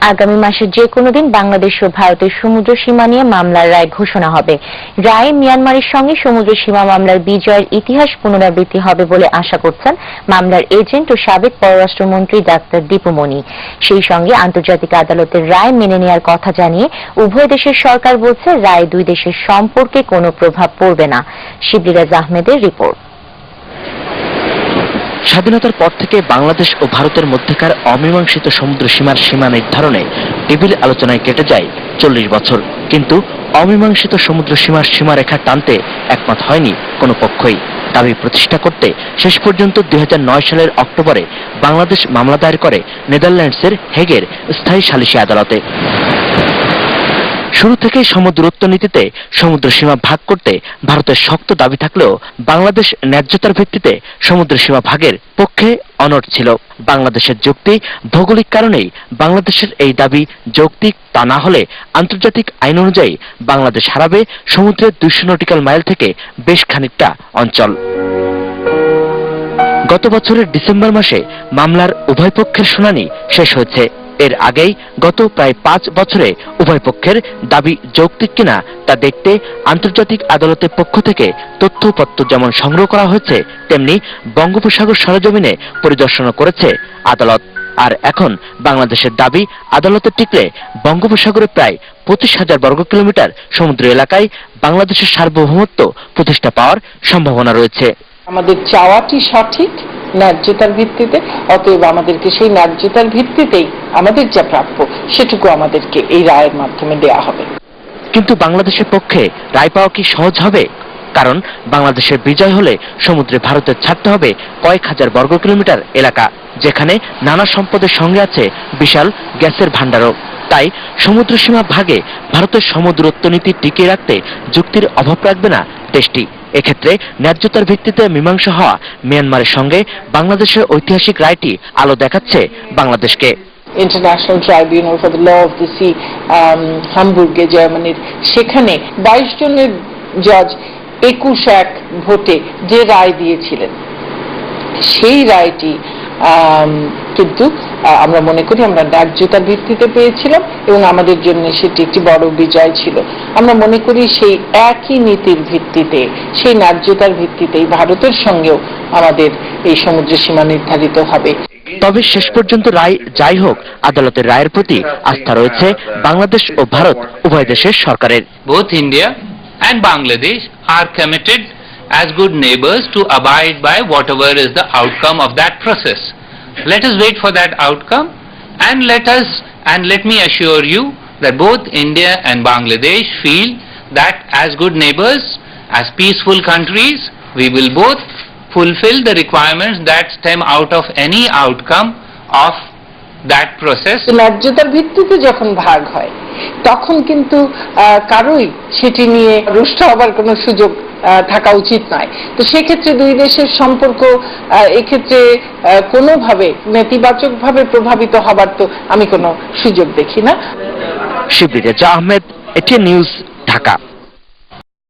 আগামী মাসের যে কোনো দিন বাংলাদেশ ও ভারতের সমুদ্র সীমা নিয়ে মামলার রায় ঘোষণা হবে। রায়ে মিয়ানমারের সঙ্গে সমুদ্র সীমা মামলার বিজয়ের ইতিহাস পুনরাবৃত্তি হবে বলে আশা করছেন মামলার এজেন্ট ও সাবেক পররাষ্ট্রমন্ত্রী ডাক্তার দীপুমণি সেই সঙ্গে আন্তর্জাতিক আদালতের রায় মেনে নেওয়ার কথা জানিয়ে উভয় দেশের সরকার বলছে, রায় দুই দেশের সম্পর্কে কোনো প্রভাব পড়বে না। শিবলিরাজ আহমেদের রিপোর্ট। স্বাধীনতার পর থেকে বাংলাদেশ ও ভারতের মধ্যেকার অমীমাংসিত সমুদ্র সীমার সীমা নির্ধারণে টেবিল আলোচনায় কেটে যায় চল্লিশ বছর। কিন্তু অমীমাংসিত সমুদ্র সীমার সীমারেখা টানতে একমত হয়নি কোনো পক্ষই। দাবি প্রতিষ্ঠা করতে শেষ পর্যন্ত দু হাজার নয় সালের অক্টোবরে বাংলাদেশ মামলা দায়ের করে নেদারল্যান্ডসের হেগের স্থায়ী সালিসি আদালতে। শুরু থেকেই সমুদ্রত্ব নীতিতে সমুদ্র সীমা ভাগ করতে ভারতের শক্ত দাবি থাকলেও বাংলাদেশ ন্যায্যতার ভিত্তিতে সমুদ্র সীমা ভাগের পক্ষে অনট ছিল। বাংলাদেশের যুক্তি ভৌগোলিক কারণেই বাংলাদেশের এই দাবি যৌক্তিক তা না হলে আন্তর্জাতিক আইন অনুযায়ী বাংলাদেশ হারাবে সমুদ্রের দুইশো নটিক্যাল মাইল থেকে বেশ খানিকটা অঞ্চল। গত বছরের ডিসেম্বর মাসে মামলার উভয় পক্ষের শুনানি শেষ হয়েছে। এর আগেই গত প্রায় পাঁচ বছরে উভয় পক্ষের দাবি যৌক্তিক কিনা তা দেখতে আন্তর্জাতিক আদালতের পক্ষ থেকে তথ্যপত্র যেমন সংগ্রহ করা হয়েছে, তেমনি বঙ্গোপসাগর সরজমিনে পরিদর্শনও করেছে আদালত। আর এখন বাংলাদেশের দাবি, আদালতে টিকলে বঙ্গোপসাগরে প্রায় পঁচিশ হাজার বর্গ কিলোমিটার সমুদ্র এলাকায় বাংলাদেশের সার্বভৌমত্ব প্রতিষ্ঠা পাওয়ার সম্ভাবনা রয়েছে। আমাদের চাওয়াটি সঠিক ন্যায্যতার ভিত্তিতে, অতএব আমাদেরকে সেই ন্যায্যতার ভিত্তিতেই আমাদের যা প্রাপ্য, সেটুকু আমাদেরকে এই রায়ের মাধ্যমে দেয়া হবে। কিন্তু বাংলাদেশের পক্ষে রায় পাওয়া কি সহজ হবে? কারণ বাংলাদেশের বিজয় হলে সমুদ্রে ভারতের ছাড়তে হবে কয়েক হাজার বর্গ কিলোমিটার এলাকা, যেখানে নানা সম্পদের সঙ্গে আছে বিশাল গ্যাসের ভাণ্ডারও। তাই সমুদ্র সীমা ভাগে ভারতের সমুদ্রত্ব নীতি টিকিয়ে রাখতে যুক্তির অভাব রাখবে না দেশটি। এক্ষেত্রে ন্যায্যতার ভিত্তিতে মীমাংসা হওয়া মিয়ানমারের সঙ্গে বাংলাদেশের ঐতিহাসিক রায়টি আলো দেখাচ্ছে বাংলাদেশকে। International tribunal for the law of the sea হামবুর্গে জার্মানির সেখানে বাইশ জনের জজ একুশ এক ভোটে যে রায় দিয়েছিলেন সেই রায়টি আম, কিন্তু আমরা মনে করি আমরা ন্যায্যতার ভিত্তিতে পেয়েছিলাম এবং আমাদের জন্য সেটি একটি বড় বিজয় ছিল। আমরা মনে করি সেই একই নীতির ভিত্তিতে সেই ন্যায্যতার ভিত্তিতেই ভারতের সঙ্গেও আমাদের এই সমুদ্র সীমা নির্ধারিত হবে। তবে শেষ পর্যন্ত রায় যাই হোক আদালতের রায়ের প্রতি আস্থা রয়েছে বাংলাদেশ ও ভারত উভয় দেশের সরকারের। Both India and Bangladesh are committed as good neighbors to abide by whatever is the outcome of that process. Let us wait for that outcome and let us and let me assure you that both India and Bangladesh feel that as good neighbors, as peaceful countries, we will both fulfill the requirements that stem out of any outcome of that process. ন্যায্যতার ভিত্তিতে যখন ভাগ হয় তখন কিন্তু কারোই সেটি নিয়ে রুষ্ট হবার কোনো সুযোগ থাকা উচিত নয় তো সেক্ষেত্রে দুই দেশের সম্পর্ক এক্ষেত্রে আহ, কোনোভাবে নেতিবাচকভাবে প্রভাবিত হবার তো আমি কোনো সুযোগ দেখি না শিবলি রেজা আহমেদ এটিএন নিউজ ঢাকা